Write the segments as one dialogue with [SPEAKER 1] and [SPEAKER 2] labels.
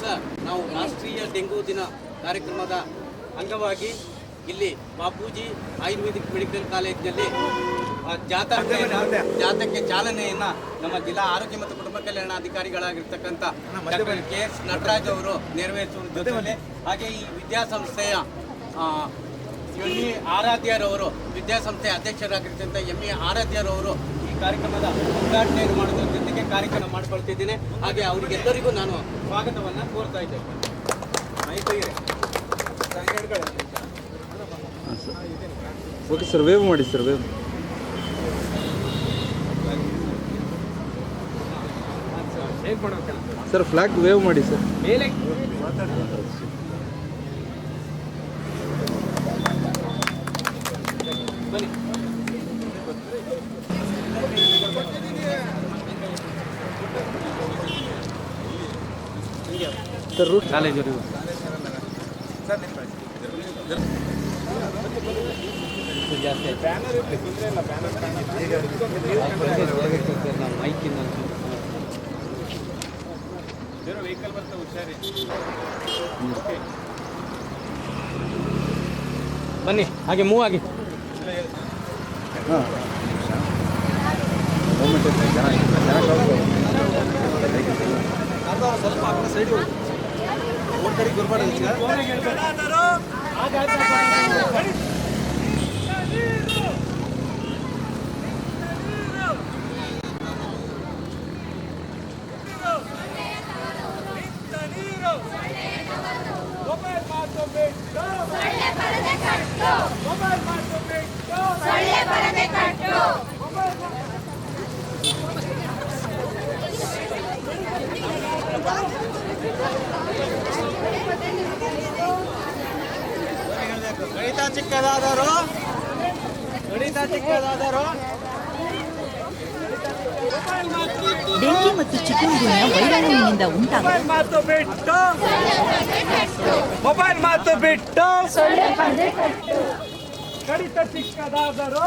[SPEAKER 1] Sir ನಾವು ರಾಷ್ಟ್ರೀಯ dengue ದಿನ ಕಾರ್ಯಕ್ರಮದ ಅಂಗವಾಗಿ ಇಲ್ಲಿ ಬಾಪೂಜಿ ಆಯುರ್ವೇದಿಕ್ ಮೆಡಿಕಲ್ ಕಾಲೇಜಿನಲ್ಲಿ ಜಾಥಾಕ್ಕೆ ಜಾಥಾಕ್ಕೆ ಚಾಲನೆಯನ್ನ ನಮ್ಮ ಜಿಲ್ಲಾ ಆರೋಗ್ಯ ಮತ್ತು ಕುಟುಂಬ ಕಲ್ಯಾಣಾಧಿಕಾರಿಗಳಾಗಿರ್ತಕ್ಕಂಥ ಡಾಕ್ಟರ್ ಕೆ ಎಸ್ ನಟರಾಜ್ ಅವರು ನೆರವೇರಿಸುವ ಜೊತೆಯಲ್ಲಿ ಹಾಗೆ ಈ ವಿದ್ಯಾಸಂಸ್ಥೆಯ ಎಂ ಎಂ ಇ ಆರಾಧ್ಯರವರು ವಿದ್ಯಾಸಂಸ್ಥೆಯ ಅಧ್ಯಕ್ಷರಾಗಿರ್ತಕ್ಕಂಥ ಎಂ ಇ ಆರಾಧ್ಯರವರು ಈ ಕಾರ್ಯಕ್ರಮದ ಉದ್ಘಾಟನೆಯನ್ನು ಮಾಡುವ ಜೊತೆಗೆ ಕಾರ್ಯಕ್ರಮ ಮಾಡಿಕೊಳ್ತಿದ್ದೇನೆ. ಹಾಗೆ ಅವರಿಗೆಲ್ಲರಿಗೂ ನಾನು ಸ್ವಾಗತವನ್ನು ಕೋರ್ತಾ ಇದ್ದೇನೆ.
[SPEAKER 2] ಓಕೆ ಸರ್ ವೇವ್ ಮಾಡಿ sir wave sir flag wave ಮಾಡಿ ಸರ್
[SPEAKER 1] ಮೇಲೆ. ಕಾಲೇಜ್
[SPEAKER 2] ಸರ್ ರೂಟ್
[SPEAKER 1] ವೆಹಿಕಲ್ ಹುಷಾರಿ. ಬನ್ನಿ ಹಾಗೆ ಮೂವ್ ಆಗಿ.
[SPEAKER 2] ಸ್ವಲ್ಪ ಸೈಡ್ ಹೋಗಿ. ಗುರುಬಾರ್ ಜನ ಕಳ್ಸ್ಬೋದು.
[SPEAKER 1] ಗಣಿತ ಚಿಕ್ಕದಾದರು ಗಣಿತ ಚಿಕ್ಕದಾದರು
[SPEAKER 3] ಬೆಂಕಿ ಮತ್ತು ಚಿಕನ್ಗುನ್ಯ ವೈರಾಣುವಿನಿಂದ ಉಂಟಾಗುವ
[SPEAKER 4] ಮಾತು ಬಿಟ್ಟು. ಮೊಬೈಲ್ ಮಾತು ಬಿಟ್ಟು. ಕಡಿತ ಚಿಕ್ಕದಾದರೂ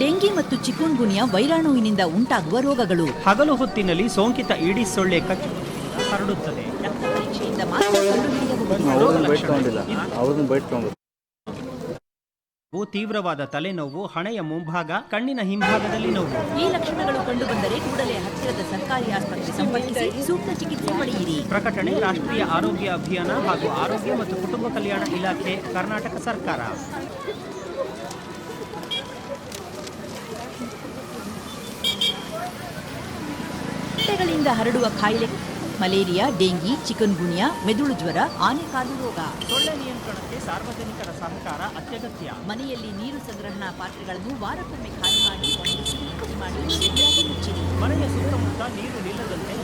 [SPEAKER 3] ಡೆಂಗಿ ಮತ್ತು ಚಿಕುನ್ಗುನಿಯ ವೈರಾಣುವಿನಿಂದ ಉಂಟಾಗುವ ರೋಗಗಳು.
[SPEAKER 5] ಹಗಲು ಹೊತ್ತಿನಲ್ಲಿ ಸೋಂಕಿತ ಈಡಿಸ್ ಸೊಳ್ಳೆ ಕಚ್ಚು ಹರಡುತ್ತದೆ.
[SPEAKER 3] ರಕ್ತ ಪರೀಕ್ಷೆಯಿಂದ ಮಾತ್ರ ಕಂಡುಹಿಡಿಯಬಹುದು.
[SPEAKER 5] ತೀವ್ರವಾದ ತಲೆನೋವು ಹಣೆಯ ಮುಂಭಾಗ ಕಣ್ಣಿನ ಹಿಂಭಾಗದಲ್ಲಿ ನೋವು.
[SPEAKER 3] ಈ ಲಕ್ಷಣಗಳು ಕಂಡುಬಂದರೆ ಕೂಡಲೇ ಹತ್ತಿರದ ಸರ್ಕಾರಿ ಆಸ್ಪತ್ರೆ ಸಂಪರ್ಕಿಸಿ ಸೂಕ್ತ ಚಿಕಿತ್ಸೆ ಪಡೆಯಿರಿ.
[SPEAKER 5] ಪ್ರಕಟಣೆ ರಾಷ್ಟ್ರೀಯ ಆರೋಗ್ಯ ಅಭಿಯಾನ ಹಾಗೂ ಆರೋಗ್ಯ ಮತ್ತು ಕುಟುಂಬ ಕಲ್ಯಾಣ ಇಲಾಖೆ ಕರ್ನಾಟಕ ಸರ್ಕಾರ.
[SPEAKER 3] ಸೊಳ್ಳೆಗಳಿಂದ ಹರಡುವ ಕಾಯಿಲೆ ಮಲೇರಿಯಾ ಡೆಂಗಿ ಚಿಕನ್ ಗುಣಿಯಾ ಮೆದುಳು ಜ್ವರ ಆನೆಕಾಲು ರೋಗ.
[SPEAKER 5] ಸೊಳ್ಳೆ ನಿಯಂತ್ರಣಕ್ಕೆ ಸಾರ್ವಜನಿಕರ ಸಹಕಾರ ಅತ್ಯಗತ್ಯ.
[SPEAKER 3] ಮನೆಯಲ್ಲಿ ನೀರು ಸಂಗ್ರಹಣಾ ಪಾತ್ರೆಗಳನ್ನು ವಾರಕ್ಕೊಮ್ಮೆ ಖಾಲಿ ಮಾಡಿ ಒಣಗಿಸಿ ಮಾಡಿ ಸರಿಯಾಗಿ ಮುಚ್ಚಿರಿ.
[SPEAKER 5] ಮನೆಯ ಸುತ್ತಮುತ್ತ ನೀರು ನಿಲ್ಲದಂತೆ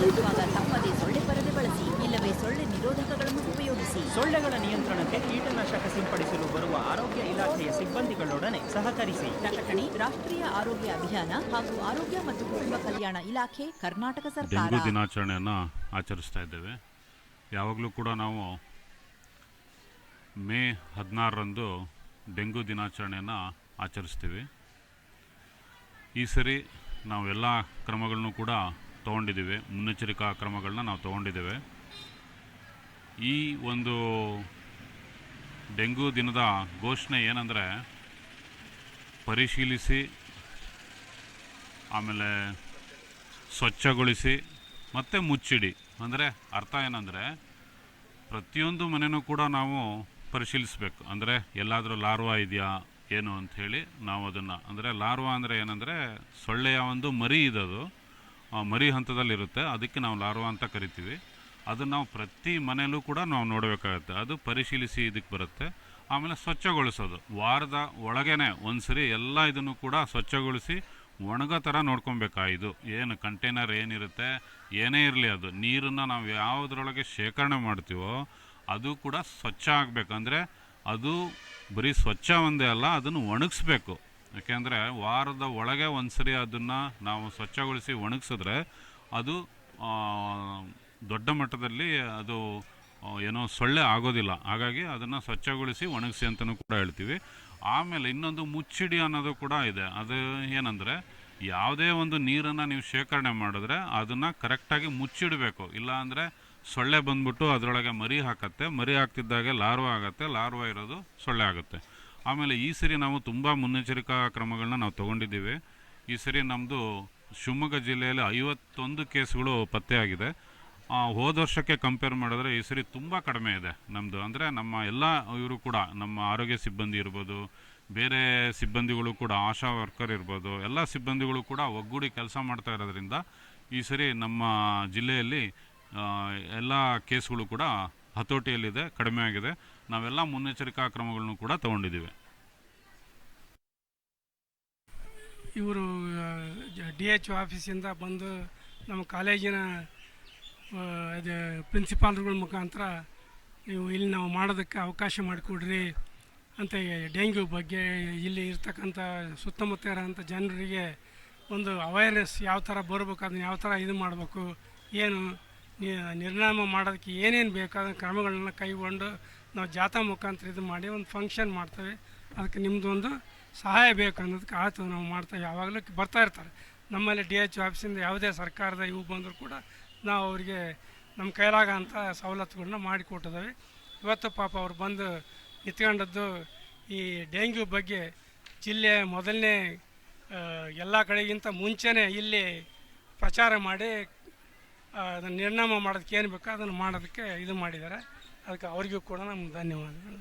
[SPEAKER 3] ಮಲಗುವಾಗ ತಪ್ಪದೆ ಸೊಳ್ಳೆ ಪರದೆ ಬಳಸಿ ಇಲ್ಲವೇ ಸೊಳ್ಳೆ ನಿರೋಧಕಗಳನ್ನು ಉಪಯೋಗಿಸಿ.
[SPEAKER 5] ಸೊಳ್ಳೆಗಳ ನಿಯಂತ್ರಣಕ್ಕೆ ಕೀಟನಾಶಕ ಸಿಂಪಡಿಸಲು ಬರುವ ಆರೋಗ್ಯ ಇಲಾಖೆಯ ಸಿಬ್ಬಂದಿಗಳೊಡನೆ ಸಹಕರಿಸಿ.
[SPEAKER 3] ಪ್ರಕಟಣೆ ರಾಷ್ಟ್ರೀಯ ಆರೋಗ್ಯ ಅಭಿಯಾನ ಹಾಗೂ ಆರೋಗ್ಯ ಮತ್ತು ಕುಟುಂಬ ಕಲ್ಯಾಣ ಇಲಾಖೆ ಕರ್ನಾಟಕ ಸರ್ಕಾರ.
[SPEAKER 6] ಡೆಂಗು ದಿನಾಚರಣೆಯನ್ನು ಆಚರಿಸ್ತಾ ಇದ್ದೇವೆ. ಯಾವಾಗಲೂ ಕೂಡ ನಾವು ಮೇ ಹದಿನಾರರಂದು ಡೆಂಗು ದಿನಾಚರಣೆಯನ್ನು ಆಚರಿಸ್ತೀವಿ. ಈ ಸರಿ ನಾವು ಎಲ್ಲ ಕ್ರಮಗಳನ್ನು ಕೂಡ ತೊಗೊಂಡಿದ್ದೀವಿ. ಮುನ್ನೆಚ್ಚರಿಕಾ ಕ್ರಮಗಳನ್ನ ನಾವು ತೊಗೊಂಡಿದ್ದೇವೆ. ಈ ಒಂದು ಡೆಂಗು ದಿನದ ಘೋಷಣೆ ಏನಂದರೆ, ಪರಿಶೀಲಿಸಿ, ಆಮೇಲೆ ಸ್ವಚ್ಛಗೊಳಿಸಿ, ಮತ್ತು ಮುಚ್ಚಿಡಿ. ಅಂದರೆ ಅರ್ಥ ಏನಂದರೆ, ಪ್ರತಿಯೊಂದು ಮನೆಯೂ ಕೂಡ ನಾವು ಪರಿಶೀಲಿಸಬೇಕು. ಅಂದರೆ ಎಲ್ಲಾದರೂ ಲಾರ್ವಾ ಇದೆಯಾ, ಏನು ಅಂಥೇಳಿ ನಾವು ಅದನ್ನು ಅಂದರೆ ಲಾರ್ವಾ ಅಂದರೆ ಏನಂದರೆ, ಸೊಳ್ಳೆಯ ಒಂದು ಮರಿ ಇದದು. ಮರಿ ಹಂತದಲ್ಲಿರುತ್ತೆ. ಅದಕ್ಕೆ ನಾವು ಲಾರ್ವ ಅಂತ ಕರಿತೀವಿ. ಅದನ್ನು ನಾವು ಪ್ರತಿ ಮನೆಯಲ್ಲೂ ಕೂಡ ನಾವು ನೋಡಬೇಕಾಗುತ್ತೆ. ಅದು ಪರಿಶೀಲಿಸಿ ಇದಕ್ಕೆ ಬರುತ್ತೆ. ಆಮೇಲೆ ಸ್ವಚ್ಛಗೊಳಿಸೋದು. ವಾರದ ಒಳಗೇ ಒಂದು ಸರಿ ಎಲ್ಲ ಇದನ್ನು ಕೂಡ ಸ್ವಚ್ಛಗೊಳಿಸಿ ಒಣಗೋ ಥರ ನೋಡ್ಕೊಬೇಕಾ ಇದು. ಏನು ಕಂಟೈನರ್ ಏನಿರುತ್ತೆ? ಏನೇ ಇರಲಿ ಅದು. ನೀರನ್ನು ನಾವು ಯಾವುದ್ರೊಳಗೆ ಶೇಖರಣೆ ಮಾಡ್ತೀವೋ ಅದು ಕೂಡ ಸ್ವಚ್ಛ ಆಗಬೇಕಂದ್ರೆ ಅದು ಬರೀ ಸ್ವಚ್ಛ ಒಂದೇ ಅಲ್ಲ, ಅದನ್ನು ಒಣಗಿಸ್ಬೇಕು. ಯಾಕೆಂದರೆ ವಾರದ ಒಳಗೆ ಒಂದ್ಸರಿ ಅದನ್ನು ನಾವು ಸ್ವಚ್ಛಗೊಳಿಸಿ ಒಣಗಿಸಿದ್ರೆ ಅದು ದೊಡ್ಡ ಮಟ್ಟದಲ್ಲಿ ಅದು ಏನೋ ಸೊಳ್ಳೆ ಆಗೋದಿಲ್ಲ. ಹಾಗಾಗಿ ಅದನ್ನು ಸ್ವಚ್ಛಗೊಳಿಸಿ ಒಣಗಿಸಿ ಅಂತಲೂ ಕೂಡ ಹೇಳ್ತೀವಿ. ಆಮೇಲೆ ಇನ್ನೊಂದು ಮುಚ್ಚಿಡಿ ಅನ್ನೋದು ಕೂಡ ಇದೆ. ಅದು ಏನಂದರೆ ಯಾವುದೇ ಒಂದು ನೀರನ್ನು ನೀವು ಶೇಖರಣೆ ಮಾಡಿದ್ರೆ ಅದನ್ನು ಕರೆಕ್ಟಾಗಿ ಮುಚ್ಚಿಡಬೇಕು. ಇಲ್ಲಾಂದರೆ ಸೊಳ್ಳೆ ಬಂದ್ಬಿಟ್ಟು ಅದರೊಳಗೆ ಮರಿ ಹಾಕತ್ತೆ. ಮರಿ ಹಾಕ್ತಿದ್ದಾಗೆ ಲಾರ್ವ ಆಗುತ್ತೆ. ಲಾರ್ವ ಇರೋದು ಸೊಳ್ಳೆ ಆಗುತ್ತೆ. ಆಮೇಲೆ ಈ ಸರಿ ನಾವು ತುಂಬ ಮುನ್ನೆಚ್ಚರಿಕಾ ಕ್ರಮಗಳನ್ನ ನಾವು ತಗೊಂಡಿದ್ದೀವಿ. ಈ ಸರಿ ನಮ್ಮದು ಶಿವಮೊಗ್ಗ ಜಿಲ್ಲೆಯಲ್ಲಿ ಐವತ್ತೊಂದು ಕೇಸ್ಗಳು ಪತ್ತೆಯಾಗಿದೆ ಹೋದ ವರ್ಷಕ್ಕೆ ಕಂಪೇರ್ ಮಾಡಿದ್ರೆ ಈ ಸರಿ ತುಂಬ ಕಡಿಮೆ ಇದೆ ನಮ್ಮದು ಅಂದರೆ ನಮ್ಮ ಎಲ್ಲ ಇವರು ಕೂಡ, ನಮ್ಮ ಆರೋಗ್ಯ ಸಿಬ್ಬಂದಿ ಇರ್ಬೋದು, ಬೇರೆ ಸಿಬ್ಬಂದಿಗಳು ಕೂಡ, ಆಶಾ ವರ್ಕರ್ ಇರ್ಬೋದು, ಎಲ್ಲ ಸಿಬ್ಬಂದಿಗಳು ಕೂಡ ಒಗ್ಗೂಡಿ ಕೆಲಸ ಮಾಡ್ತಾ ಇರೋದ್ರಿಂದ ಈ ಸರಿ ನಮ್ಮ ಜಿಲ್ಲೆಯಲ್ಲಿ ಎಲ್ಲ ಕೇಸ್ಗಳು ಕೂಡ ಹತೋಟಿಯಲ್ಲಿದೆ, ಕಡಿಮೆ ಆಗಿದೆ. ನಾವೆಲ್ಲ ಮುನ್ನೆಚ್ಚರಿಕಾ ಕ್ರಮಗಳನ್ನು ಕೂಡ ತಗೊಂಡಿದ್ದೀವಿ.
[SPEAKER 7] ಇವರು ಡಿ ಎಚ್ ಆಫೀಸಿಂದ ಬಂದು ನಮ್ಮ ಕಾಲೇಜಿನ ಇದು ಪ್ರಿನ್ಸಿಪಾಲ್ಗಳ ಮುಖಾಂತರ ನೀವು ಇಲ್ಲಿ ನಾವು ಮಾಡೋದಕ್ಕೆ ಅವಕಾಶ ಮಾಡಿಕೊಡ್ರಿ ಅಂತ ಡೆಂಗ್ಯೂ ಬಗ್ಗೆ ಇಲ್ಲಿ ಇರ್ತಕ್ಕಂಥ ಸುತ್ತಮುತ್ತ ಇರೋಂಥ ಜನರಿಗೆ ಒಂದು ಅವೇರ್ನೆಸ್ ಯಾವ ಥರ ಬರಬೇಕು, ಅದನ್ನ ಯಾವ ಥರ ಇದು ಮಾಡಬೇಕು, ಏನು ನಿರ್ನಾಮ ಮಾಡೋದಕ್ಕೆ ಏನೇನು ಬೇಕಾದ ಕ್ರಮಗಳನ್ನ ಕೈಗೊಂಡು ನಾವು ಜಾಥಾ ಮುಖಾಂತರ ಇದು ಮಾಡಿ ಒಂದು ಫಂಕ್ಷನ್ ಮಾಡ್ತೇವೆ. ಅದಕ್ಕೆ ನಿಮ್ಮದೊಂದು ಸಹಾಯ ಬೇಕು ಅನ್ನೋದಕ್ಕೆ ಆಯ್ತು ನಾವು ಮಾಡ್ತೇವೆ ಯಾವಾಗಲೂ ಬರ್ತಾ ಇರ್ತಾರೆ. ನಮ್ಮಲ್ಲಿ ಡಿ ಎಚ್ ಆಫೀಸಿಂದ ಯಾವುದೇ ಸರ್ಕಾರದ ಇವು ಬಂದರೂ ಕೂಡ ನಾವು ಅವರಿಗೆ ನಮ್ಮ ಕೈಲಾಗಂಥ ಸವಲತ್ತುಗಳನ್ನ ಮಾಡಿಕೊಟ್ಟಿದ್ದೇವೆ ಇವತ್ತು ಪಾಪ ಅವ್ರು ಬಂದು ನಿಂತ್ಕೊಂಡದ್ದು ಈ ಡೆಂಗ್ಯೂ ಬಗ್ಗೆ ಜಿಲ್ಲೆ ಮೊದಲನೇ ಎಲ್ಲ ಕಡೆಗಿಂತ ಮುಂಚೆನೇ ಇಲ್ಲಿ ಪ್ರಚಾರ ಮಾಡಿ ಅದನ್ನು ನಿರ್ನಾಮ ಮಾಡೋದಕ್ಕೆ ಏನು ಬೇಕೋ ಅದನ್ನು ಮಾಡೋದಕ್ಕೆ ಇದು ಮಾಡಿದ್ದಾರೆ. ಅದಕ್ಕೆ ಅವರಿಗೂ ಕೂಡ ನಮ್ಮ ಧನ್ಯವಾದಗಳು.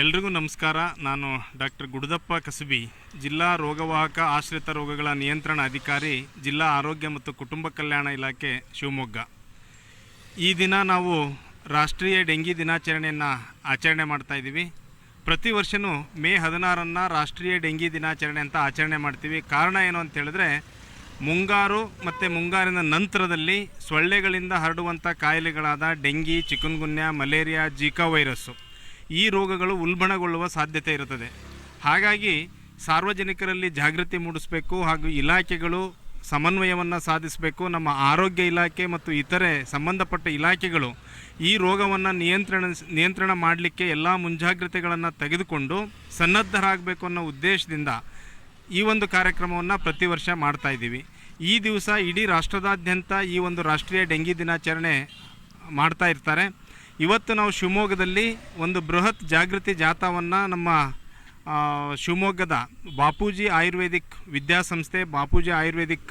[SPEAKER 8] ಎಲ್ರಿಗೂ ನಮಸ್ಕಾರ. ನಾನು ಡಾಕ್ಟರ್ ಗುಡದಪ್ಪ ಕಸಬಿ, ಜಿಲ್ಲಾ ರೋಗವಾಹಕ ಆಶ್ರಿತ ರೋಗಗಳ ನಿಯಂತ್ರಣ ಅಧಿಕಾರಿ, ಜಿಲ್ಲಾ ಆರೋಗ್ಯ ಮತ್ತು ಕುಟುಂಬ ಕಲ್ಯಾಣ ಇಲಾಖೆ ಶಿವಮೊಗ್ಗ. ಈ ದಿನ ನಾವು ರಾಷ್ಟ್ರೀಯ ಡೆಂಗಿ ದಿನಾಚರಣೆಯನ್ನು ಆಚರಣೆ ಮಾಡ್ತಾ ಇದ್ದೀವಿ. ಪ್ರತಿ ವರ್ಷನೂ ಮೇ ಹದಿನಾರನ್ನು ರಾಷ್ಟ್ರೀಯ ಡೆಂಗಿ ದಿನಾಚರಣೆ ಅಂತ ಆಚರಣೆ ಮಾಡ್ತೀವಿ. ಕಾರಣ ಏನು ಅಂತ ಹೇಳಿದ್ರೆ, ಮುಂಗಾರು ಮತ್ತು ಮುಂಗಾರಿನ ನಂತರದಲ್ಲಿ ಸೊಳ್ಳೆಗಳಿಂದ ಹರಡುವಂಥ ಕಾಯಿಲೆಗಳಾದ dengue, chikungunya, malaria Zika virus ಈ ರೋಗಗಳು ಉಲ್ಬಣಗೊಳ್ಳುವ ಸಾಧ್ಯತೆ ಇರುತ್ತದೆ. ಹಾಗಾಗಿ ಸಾರ್ವಜನಿಕರಲ್ಲಿ ಜಾಗೃತಿ ಮೂಡಿಸಬೇಕು ಹಾಗೂ ಇಲಾಖೆಗಳು ಸಮನ್ವಯವನ್ನು ಸಾಧಿಸಬೇಕು. ನಮ್ಮ ಆರೋಗ್ಯ ಇಲಾಖೆ ಮತ್ತು ಇತರೆ ಸಂಬಂಧಪಟ್ಟ ಇಲಾಖೆಗಳು ಈ ರೋಗವನ್ನು ನಿಯಂತ್ರಣ ನಿಯಂತ್ರಣ ಮಾಡಲಿಕ್ಕೆ ಎಲ್ಲ ಮುಂಜಾಗ್ರತೆಗಳನ್ನು ತೆಗೆದುಕೊಂಡು ಸನ್ನದ್ಧರಾಗಬೇಕು ಅನ್ನೋ ಉದ್ದೇಶದಿಂದ ಈ ಒಂದು ಕಾರ್ಯಕ್ರಮವನ್ನು ಪ್ರತಿ ವರ್ಷ ಮಾಡ್ತಾ ಇದ್ದೀವಿ. ಈ ದಿವಸ ಇಡೀ ರಾಷ್ಟ್ರದಾದ್ಯಂತ ಈ ಒಂದು ರಾಷ್ಟ್ರೀಯ ಡೆಂಗಿ ದಿನಾಚರಣೆ ಮಾಡ್ತಾ ಇರ್ತಾರೆ. ಇವತ್ತು ನಾವು ಶಿವಮೊಗ್ಗದಲ್ಲಿ ಒಂದು ಬೃಹತ್ ಜಾಗೃತಿ ಜಾಥಾವನ್ನು ನಮ್ಮ ಶಿವಮೊಗ್ಗದ ಬಾಪೂಜಿ ಆಯುರ್ವೇದಿಕ್ ವಿದ್ಯಾಸಂಸ್ಥೆ Bapuji Ayurvedic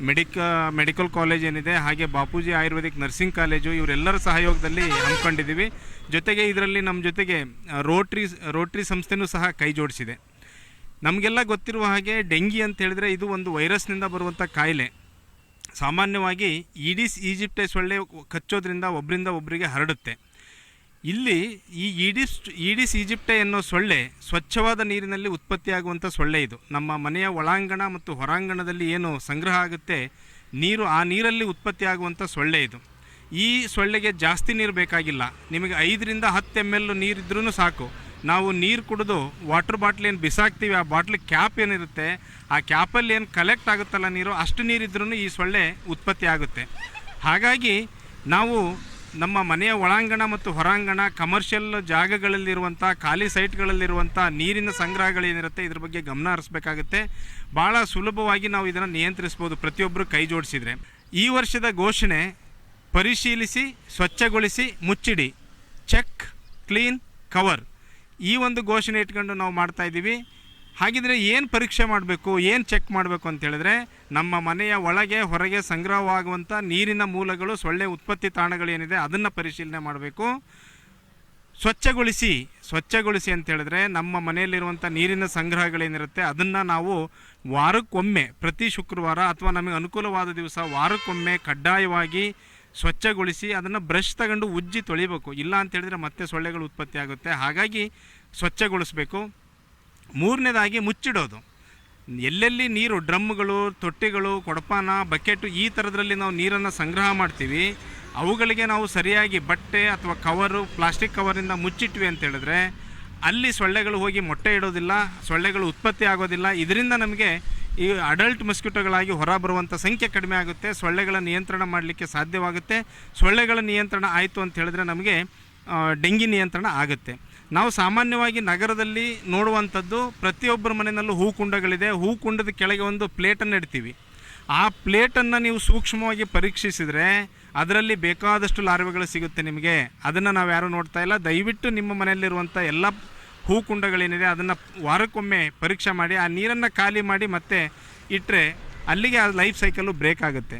[SPEAKER 8] medic, medical college ಏನಿದೆ, ಹಾಗೆ ಬಾಪೂಜಿ ಆಯುರ್ವೇದಿಕ್ ನರ್ಸಿಂಗ್ ಕಾಲೇಜು, ಇವರೆಲ್ಲರ ಸಹಯೋಗದಲ್ಲಿ ಹಮ್ಮಿಕೊಂಡಿದ್ದೀವಿ. ಜೊತೆಗೆ ಇದರಲ್ಲಿ ನಮ್ಮ ಜೊತೆಗೆ ರೋಟ್ರಿ ರೋಟ್ರಿ ಸಂಸ್ಥೆನೂ ಸಹ ಕೈ ಜೋಡಿಸಿದೆ. ನಮಗೆಲ್ಲ ಗೊತ್ತಿರುವ ಹಾಗೆ ಡೆಂಗಿ ಅಂತ ಹೇಳಿದ್ರೆ ಇದು ಒಂದು ವೈರಸ್ನಿಂದ ಬರುವಂಥ ಕಾಯಿಲೆ. ಸಾಮಾನ್ಯವಾಗಿ ಈಡಿಸ್ ಈಜಿಪ್ಟೆ ಸೊಳ್ಳೆ ಕಚ್ಚೋದ್ರಿಂದ ಒಬ್ಬರಿಂದ ಒಬ್ಬರಿಗೆ ಹರಡುತ್ತೆ. ಇಲ್ಲಿ ಈ ಈಡಿಸ್ ಈಡಿಸ್ ಈಜಿಪ್ಟೆ ಎನ್ನೋ ಸೊಳ್ಳೆ ಸ್ವಚ್ಛವಾದ ನೀರಿನಲ್ಲಿ ಉತ್ಪತ್ತಿಯಾಗುವಂಥ ಸೊಳ್ಳೆ ಇದು. ನಮ್ಮ ಮನೆಯ ಒಳಾಂಗಣ ಮತ್ತು ಹೊರಾಂಗಣದಲ್ಲಿ ಏನು ಸಂಗ್ರಹ ಆಗುತ್ತೆ, ನೀರು, ಆ ನೀರಲ್ಲಿ ಉತ್ಪತ್ತಿಯಾಗುವಂಥ ಸೊಳ್ಳೆ ಇದು. ಈ ಸೊಳ್ಳೆಗೆ ಜಾಸ್ತಿ ನೀರು ಬೇಕಾಗಿಲ್ಲ. ನಿಮಗೆ ಐದರಿಂದ ಹತ್ತು ಎಂ ಎಲ್ ನೀರಿದ್ರೂ ಸಾಕು. ನಾವು ನೀರು ಕುಡಿದು ವಾಟರ್ ಬಾಟ್ಲ್ ಏನು ಬಿಸಾಕ್ತೀವಿ, ಆ ಬಾಟ್ಲ್ ಕ್ಯಾಪ್ ಏನಿರುತ್ತೆ, ಆ ಕ್ಯಾಪಲ್ಲಿ ಏನು ಕಲೆಕ್ಟ್ ಆಗುತ್ತಲ್ಲ ನೀರು, ಅಷ್ಟು ನೀರಿದ್ರೂ ಈ ಸೊಳ್ಳೆ ಉತ್ಪತ್ತಿ ಆಗುತ್ತೆ ಹಾಗಾಗಿ ನಾವು ನಮ್ಮ ಮನೆಯ ಒಳಾಂಗಣ ಮತ್ತು ಹೊರಾಂಗಣ ಕಮರ್ಷಿಯಲ್ ಜಾಗಗಳಲ್ಲಿರುವಂಥ, ಖಾಲಿ ಸೈಟ್ಗಳಲ್ಲಿರುವಂಥ ನೀರಿನ ಸಂಗ್ರಹಗಳೇನಿರುತ್ತೆ ಇದ್ರ ಬಗ್ಗೆ ಗಮನ ಹರಿಸ್ಬೇಕಾಗುತ್ತೆ. ಭಾಳ ಸುಲಭವಾಗಿ ನಾವು ಇದನ್ನು ನಿಯಂತ್ರಿಸ್ಬೋದು ಪ್ರತಿಯೊಬ್ಬರು ಕೈ ಜೋಡಿಸಿದರೆ. ಈ ವರ್ಷದ ಘೋಷಣೆ, ಪರಿಶೀಲಿಸಿ, ಸ್ವಚ್ಛಗೊಳಿಸಿ, ಮುಚ್ಚಿಡಿ. Check, clean, cover. ಈ ಒಂದು ಘೋಷಣೆ ಇಟ್ಕೊಂಡು ನಾವು ಮಾಡ್ತಾ ಇದ್ದೀವಿ. ಹಾಗಿದ್ರೆ ಏನು ಪರೀಕ್ಷೆ ಮಾಡಬೇಕು, ಏನು ಚೆಕ್ ಮಾಡಬೇಕು ಅಂತ ಹೇಳಿದ್ರೆ ನಮ್ಮ ಮನೆಯ ಒಳಗೆ ಹೊರಗೆ ಸಂಗ್ರಹವಾಗುವಂಥ ನೀರಿನ ಮೂಲಗಳು, ಸೊಳ್ಳೆ ಉತ್ಪತ್ತಿ ತಾಣಗಳೇನಿದೆ ಅದನ್ನು ಪರಿಶೀಲನೆ ಮಾಡಬೇಕು. ಸ್ವಚ್ಛಗೊಳಿಸಿ ಸ್ವಚ್ಛಗೊಳಿಸಿ ಅಂತ ಹೇಳಿದ್ರೆ ನಮ್ಮ ಮನೆಯಲ್ಲಿರುವಂಥ ನೀರಿನ ಸಂಗ್ರಹಗಳೇನಿರುತ್ತೆ ಅದನ್ನು ನಾವು ವಾರಕ್ಕೊಮ್ಮೆ, ಪ್ರತಿ ಶುಕ್ರವಾರ ಅಥವಾ ನಮಗೆ ಅನುಕೂಲವಾದ ದಿವಸ ವಾರಕ್ಕೊಮ್ಮೆ ಕಡ್ಡಾಯವಾಗಿ ಸ್ವಚ್ಛಗೊಳಿಸಿ ಅದನ್ನು ಬ್ರಷ್ ತಗೊಂಡು ಉಜ್ಜಿ ತೊಳಿಬೇಕು. ಇಲ್ಲ ಅಂತ ಹೇಳಿದ್ರೆ ಮತ್ತೆ ಸೊಳ್ಳೆಗಳು ಉತ್ಪತ್ತಿ ಆಗುತ್ತೆ. ಹಾಗಾಗಿ ಸ್ವಚ್ಛಗೊಳಿಸಬೇಕು. ಮೂರನೇದಾಗಿ ಮುಚ್ಚಿಡೋದು. ಎಲ್ಲೆಲ್ಲಿ ನೀರು, ಡ್ರಮ್ಗಳು, ತೊಟ್ಟಿಗಳು, ಕೊಡಪಾನ, ಬಕೆಟು ಈ ಥರದ್ರಲ್ಲಿ ನಾವು ನೀರನ್ನು ಸಂಗ್ರಹ ಮಾಡ್ತೀವಿ. ಅವುಗಳಿಗೆ ನಾವು ಸರಿಯಾಗಿ ಬಟ್ಟೆ ಅಥವಾ ಕವರು, ಪ್ಲಾಸ್ಟಿಕ್ ಕವರಿಂದ ಮುಚ್ಚಿಟ್ವಿ ಅಂತ ಹೇಳಿದ್ರೆ ಅಲ್ಲಿ ಸೊಳ್ಳೆಗಳು ಹೋಗಿ ಮೊಟ್ಟೆ ಇಡೋದಿಲ್ಲ, ಸೊಳ್ಳೆಗಳು ಉತ್ಪತ್ತಿ ಆಗೋದಿಲ್ಲ. ಇದರಿಂದ ನಮಗೆ ಈ ಅಡಲ್ಟ್ ಮಸ್ಕಿಟೋಗಳಾಗಿ ಹೊರಬರುವಂಥ ಸಂಖ್ಯೆ ಕಡಿಮೆ ಆಗುತ್ತೆ. ಸೊಳ್ಳೆಗಳ ನಿಯಂತ್ರಣ ಮಾಡಲಿಕ್ಕೆ ಸಾಧ್ಯವಾಗುತ್ತೆ. ಸೊಳ್ಳೆಗಳ ನಿಯಂತ್ರಣ ಆಯಿತು ಅಂತ ಹೇಳಿದ್ರೆ ನಮಗೆ ಡೆಂಗಿ ನಿಯಂತ್ರಣ ಆಗುತ್ತೆ. ನಾವು ಸಾಮಾನ್ಯವಾಗಿ ನಗರದಲ್ಲಿ ನೋಡುವಂಥದ್ದು ಪ್ರತಿಯೊಬ್ಬರ ಮನೆಯಲ್ಲೂ ಹೂಕುಂಡಗಳಿದೆ ಹೂಕುಂಡದ ಕೆಳಗೆ ಒಂದು ಪ್ಲೇಟನ್ನು ಇಡ್ತೀವಿ. ಆ ಪ್ಲೇಟನ್ನು ನೀವು ಸೂಕ್ಷ್ಮವಾಗಿ ಪರೀಕ್ಷಿಸಿದರೆ ಅದರಲ್ಲಿ ಬೇಕಾದಷ್ಟು ಲಾರ್ವೆಗಳು ಸಿಗುತ್ತೆ ನಿಮಗೆ. ಅದನ್ನು ನಾವು ಯಾರೂ ನೋಡ್ತಾ ಇಲ್ಲ. ದಯವಿಟ್ಟು ನಿಮ್ಮ ಮನೆಯಲ್ಲಿರುವಂಥ ಎಲ್ಲ ಹೂಕುಂಡಗಳೇನಿದೆ ಅದನ್ನು ವಾರಕ್ಕೊಮ್ಮೆ ಪರೀಕ್ಷೆ ಮಾಡಿ, ಆ ನೀರನ್ನು ಖಾಲಿ ಮಾಡಿ ಮತ್ತೆ ಇಟ್ಟರೆ ಅಲ್ಲಿಗೆ ಆ ಲೈಫ್ ಸೈಕಲ್ಲು ಬ್ರೇಕ್ ಆಗುತ್ತೆ.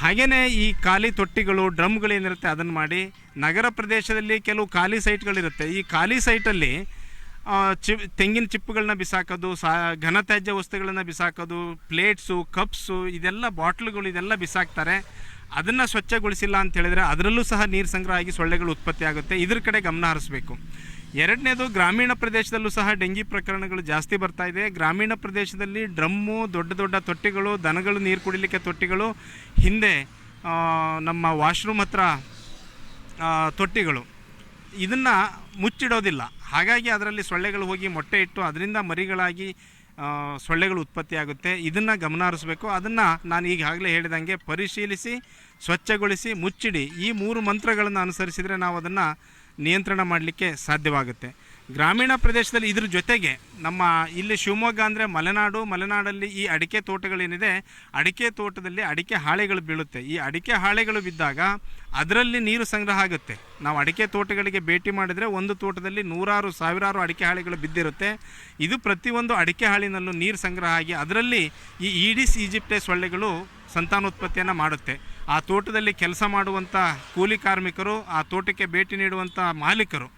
[SPEAKER 8] ಹಾಗೆಯೇ ಈ ಖಾಲಿ ತೊಟ್ಟಿಗಳು ಡ್ರಮ್ಗಳೇನಿರುತ್ತೆ ಅದನ್ನು ಮಾಡಿ ನಗರ ಪ್ರದೇಶದಲ್ಲಿ ಕೆಲವು ಖಾಲಿ ಸೈಟ್ಗಳಿರುತ್ತೆ. ಈ ಖಾಲಿ ಸೈಟಲ್ಲಿ ಚಿ ತೆಂಗಿನ ಚಿಪ್ಪುಗಳನ್ನ ಬಿಸಾಕೋದು, ಸಾ, ಘನತ್ಯಾಜ್ಯ ವಸ್ತುಗಳನ್ನು ಬಿಸಾಕೋದು, ಪ್ಲೇಟ್ಸು, ಕಪ್ಸು, ಇದೆಲ್ಲ ಬಾಟ್ಲುಗಳು ಇದೆಲ್ಲ ಬಿಸಾಕ್ತಾರೆ. ಅದನ್ನು ಸ್ವಚ್ಛಗೊಳಿಸಿಲ್ಲ ಅಂತ ಹೇಳಿದರೆ ಅದರಲ್ಲೂ ಸಹ ನೀರು ಸಂಗ್ರಹ ಆಗಿ ಸೊಳ್ಳೆಗಳು ಉತ್ಪತ್ತಿ ಆಗುತ್ತೆ ಇದ್ರ ಕಡೆ ಗಮನ ಹರಿಸ್ಬೇಕು. ಎರಡನೇದು ಗ್ರಾಮೀಣ ಪ್ರದೇಶದಲ್ಲೂ ಸಹ ಡೆಂಗಿ ಪ್ರಕರಣಗಳು ಜಾಸ್ತಿ ಬರ್ತಾ ಇದೆ. ಗ್ರಾಮೀಣ ಪ್ರದೇಶದಲ್ಲಿ ಡ್ರಮ್ಮು, ದೊಡ್ಡ ದೊಡ್ಡ ತೊಟ್ಟಿಗಳು, ದನಗಳು, ನೀರು ಕುಡಿಲಿಕ್ಕೆ ತೊಟ್ಟಿಗಳು, ಹಿಂದೆ ನಮ್ಮ ವಾಶ್ರೂಮ್ ಹತ್ರ ತೊಟ್ಟಿಗಳು. ಇದನ್ನು ಮುಚ್ಚಿಡೋದಿಲ್ಲ. ಹಾಗಾಗಿ ಅದರಲ್ಲಿ ಸೊಳ್ಳೆಗಳು ಹೋಗಿ ಮೊಟ್ಟೆ ಇಟ್ಟು ಅದರಿಂದ ಮರಿಗಳಾಗಿ ಸೊಳ್ಳೆಗಳು ಉತ್ಪತ್ತಿಯಾಗುತ್ತೆ ಇದನ್ನು ಗಮನ ಹರಿಸ್ಬೇಕು ಅದನ್ನು ನಾನು ಈಗಾಗಲೇ ಹೇಳಿದಂಗೆ ಪರಿಶೀಲಿಸಿ, ಸ್ವಚ್ಛಗೊಳಿಸಿ, ಮುಚ್ಚಿಡಿ. ಈ ಮೂರು ಮಂತ್ರಗಳನ್ನು ಅನುಸರಿಸಿದರೆ ನಾವು ಅದನ್ನು ನಿಯಂತ್ರಣ ಮಾಡಲಿಕ್ಕೆ ಸಾಧ್ಯವಾಗುತ್ತೆ. ಗ್ರಾಮೀಣ ಪ್ರದೇಶದಲ್ಲಿ ಇದ್ರ ಜೊತೆಗೆ ನಮ್ಮ ಇಲ್ಲಿ ಶಿವಮೊಗ್ಗ ಅಂದರೆ ಮಲೆನಾಡು, ಮಲೆನಾಡಲ್ಲಿ ಈ ಅಡಿಕೆ ತೋಟಗಳೇನಿದೆ, ಅಡಿಕೆ ತೋಟದಲ್ಲಿ ಅಡಿಕೆ ಹಾಳೆಗಳು ಬೀಳುತ್ತೆ. ಈ ಅಡಿಕೆ ಹಾಳೆಗಳು ಬಿದ್ದಾಗ ಅದರಲ್ಲಿ ನೀರು ಸಂಗ್ರಹ ಆಗುತ್ತೆ. ನಾವು ಅಡಿಕೆ ತೋಟಗಳಿಗೆ ಭೇಟಿ ಮಾಡಿದರೆ ಒಂದು ತೋಟದಲ್ಲಿ ನೂರಾರು, ಸಾವಿರಾರು ಅಡಿಕೆ ಹಾಳೆಗಳು ಬಿದ್ದಿರುತ್ತೆ. ಇದು ಪ್ರತಿಯೊಂದು ಅಡಿಕೆ ಹಾಳಿನಲ್ಲೂ ನೀರು ಸಂಗ್ರಹ ಆಗಿ, ಅದರಲ್ಲಿ ಈ ಈಡಿಸ್ ಈಜಿಪ್ಟೆ ಸೊಳ್ಳೆಗಳು ಸಂತಾನೋತ್ಪತ್ತಿಯನ್ನು ಮಾಡುತ್ತೆ. ಆ ತೋಟದಲ್ಲಿ ಕೆಲಸ ಮಾಡುವಂಥ ಕೂಲಿ ಕಾರ್ಮಿಕರು ಆ ತೋಟಕ್ಕೆ ಭೇಟಿ ನೀಡುವಂಥ ಮಾಲೀಕರು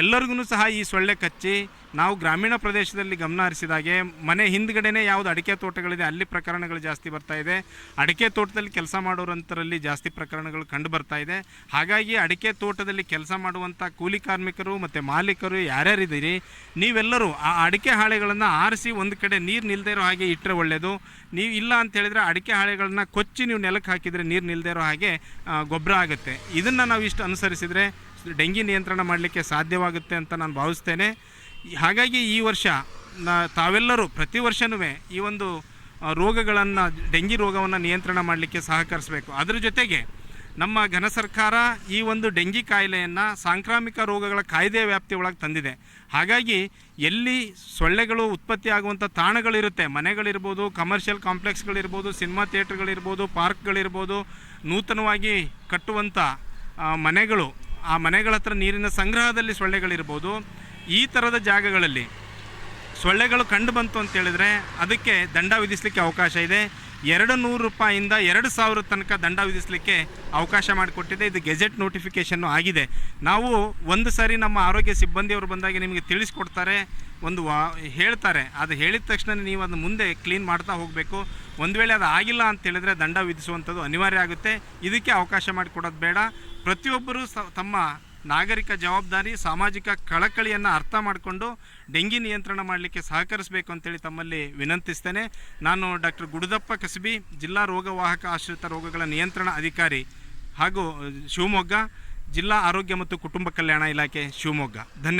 [SPEAKER 8] ಎಲ್ಲರಿಗೂ ಸಹ ಈ ಸೊಳ್ಳೆ ಕಚ್ಚಿ ನಾವು ಗ್ರಾಮೀಣ ಪ್ರದೇಶದಲ್ಲಿ ಗಮನ ಹರಿಸಿದಾಗೆ ಮನೆ ಹಿಂದ್ಗಡೆನೇ ಯಾವುದು ಅಡಿಕೆ ತೋಟಗಳಿದೆ, ಅಲ್ಲಿ ಪ್ರಕರಣಗಳು ಜಾಸ್ತಿ ಬರ್ತಾ ಇದೆ. ಅಡಿಕೆ ತೋಟದಲ್ಲಿ ಕೆಲಸ ಮಾಡೋರಂಥರಲ್ಲಿ ಜಾಸ್ತಿ ಪ್ರಕರಣಗಳು ಕಂಡು ಬರ್ತಾ ಇದೆ. ಹಾಗಾಗಿ ಅಡಿಕೆ ತೋಟದಲ್ಲಿ ಕೆಲಸ ಮಾಡುವಂಥ ಕೂಲಿ ಕಾರ್ಮಿಕರು ಮತ್ತು ಮಾಲೀಕರು ಯಾರ್ಯಾರಿದ್ದೀರಿ? ನೀವೆಲ್ಲರೂ ಆ ಅಡಿಕೆ ಹಾಳೆಗಳನ್ನು ಆರಿಸಿ ಒಂದು ಕಡೆ ನೀರು ನಿಲ್ಲದೇ ಇರೋ ಹಾಗೆ ಇಟ್ಟರೆ ಒಳ್ಳೆಯದು ನೀವು ಇಲ್ಲ ಅಂತ ಹೇಳಿದರೆ ಅಡಿಕೆ ಹಾಳೆಗಳನ್ನ ಕೊಚ್ಚಿ ನೀವು ನೆಲಕ್ಕೆ ಹಾಕಿದರೆ ನೀರು ನಿಲ್ಲದೇ ಇರೋ ಹಾಗೆ ಗೊಬ್ಬರ ಆಗುತ್ತೆ. ಇದನ್ನು ನಾವು ಇಷ್ಟು ಅನುಸರಿಸಿದರೆ ಡೆಂಗಿ ನಿಯಂತ್ರಣ ಮಾಡಲಿಕ್ಕೆ ಸಾಧ್ಯವಾಗುತ್ತೆ ಅಂತ ನಾನು ಭಾವಿಸ್ತೇನೆ. ಹಾಗಾಗಿ ಈ ವರ್ಷ ತಾವೆಲ್ಲರೂ ಪ್ರತಿ ವರ್ಷವೂ ಈ ಒಂದು ರೋಗಗಳನ್ನು, ಡೆಂಗಿ ರೋಗವನ್ನು ನಿಯಂತ್ರಣ ಮಾಡಲಿಕ್ಕೆ ಸಹಕರಿಸಬೇಕು. ಅದರ ಜೊತೆಗೆ ನಮ್ಮ ಘನ ಸರ್ಕಾರ ಈ ಒಂದು ಡೆಂಗಿ ಕಾಯಿಲೆಯನ್ನು ಸಾಂಕ್ರಾಮಿಕ ರೋಗಗಳ ಕಾಯ್ದೆಯ ವ್ಯಾಪ್ತಿ ಒಳಗೆ ತಂದಿದೆ. ಹಾಗಾಗಿ ಎಲ್ಲಿ ಸೊಳ್ಳೆಗಳು ಉತ್ಪತ್ತಿ ಆಗುವಂಥ ತಾಣಗಳಿರುತ್ತೆ, ಮನೆಗಳಿರ್ಬೋದು, ಕಮರ್ಷಿಯಲ್ ಕಾಂಪ್ಲೆಕ್ಸ್ಗಳಿರ್ಬೋದು, ಸಿನಿಮಾ ಥಿಯೇಟ್ರ್ಗಳಿರ್ಬೋದು, ಪಾರ್ಕ್ಗಳಿರ್ಬೋದು, ನೂತನವಾಗಿ ಕಟ್ಟುವಂಥ ಮನೆಗಳು ಆ ಮನೆಗಳ ಹತ್ರ ನೀರಿನ ಸಂಗ್ರಹದಲ್ಲಿ ಸೊಳ್ಳೆಗಳಿರ್ಬೋದು, ಈ ಥರದ ಜಾಗಗಳಲ್ಲಿ ಸೊಳ್ಳೆಗಳು ಕಂಡು ಬಂತು ಅಂತೇಳಿದರೆ ಅದಕ್ಕೆ ದಂಡ ವಿಧಿಸಲಿಕ್ಕೆ ಅವಕಾಶ ಇದೆ. ಎರಡು ನೂರು ರೂಪಾಯಿಂದ ಎರಡು ಸಾವಿರ ತನಕ ದಂಡ ವಿಧಿಸಲಿಕ್ಕೆ ಅವಕಾಶ ಮಾಡಿಕೊಟ್ಟಿದೆ. ಇದು ಗೆಜೆಟ್ ನೋಟಿಫಿಕೇಷನ್ನು ಆಗಿದೆ. ನಾವು ಒಂದು ಸಾರಿ ನಮ್ಮ ಆರೋಗ್ಯ ಸಿಬ್ಬಂದಿಯವರು ಬಂದಾಗ ನಿಮಗೆ ತಿಳಿಸ್ಕೊಡ್ತಾರೆ, ಒಂದು ವಾ, ಹೇಳ್ತಾರೆ. ಅದು ಹೇಳಿದ ತಕ್ಷಣ ನೀವು ಅದನ್ನ ಮುಂದೆ ಕ್ಲೀನ್ ಮಾಡ್ತಾ ಹೋಗಬೇಕು. ಒಂದು ವೇಳೆ ಅದು ಆಗಿಲ್ಲ ಅಂತ ಹೇಳಿದ್ರೆ ದಂಡ ವಿಧಿಸುವಂಥದ್ದು ಅನಿವಾರ್ಯ ಆಗುತ್ತೆ. ಇದಕ್ಕೆ ಅವಕಾಶ ಮಾಡಿಕೊಡೋದು ಬೇಡ. ಪ್ರತಿಯೊಬ್ಬರೂ ಸ, ತಮ್ಮ ನಾಗರಿಕ ಜವಾಬ್ದಾರಿ, ಸಾಮಾಜಿಕ ಕಳಕಳಿಯನ್ನು ಅರ್ಥ ಮಾಡಿಕೊಂಡು ಡೆಂಗಿ ನಿಯಂತ್ರಣ ಮಾಡಲಿಕ್ಕೆ ಸಹಕರಿಸಬೇಕು ಅಂತೇಳಿ ತಮ್ಮಲ್ಲಿ ವಿನಂತಿಸ್ತೇನೆ. ನಾನು ಡಾಕ್ಟರ್ ಗುಡುದಪ್ಪ ಕಸಬಿ, ಜಿಲ್ಲಾ ರೋಗವಾಹಕ ಆಶ್ರಿತ ರೋಗಗಳ ನಿಯಂತ್ರಣ ಅಧಿಕಾರಿ ಹಾಗೂ ಶಿವಮೊಗ್ಗ, ಜಿಲ್ಲಾ ಆರೋಗ್ಯ ಮತ್ತು ಕುಟುಂಬ ಕಲ್ಯಾಣ ಇಲಾಖೆ ಶಿವಮೊಗ್ಗ. ಧನ್ಯವಾದ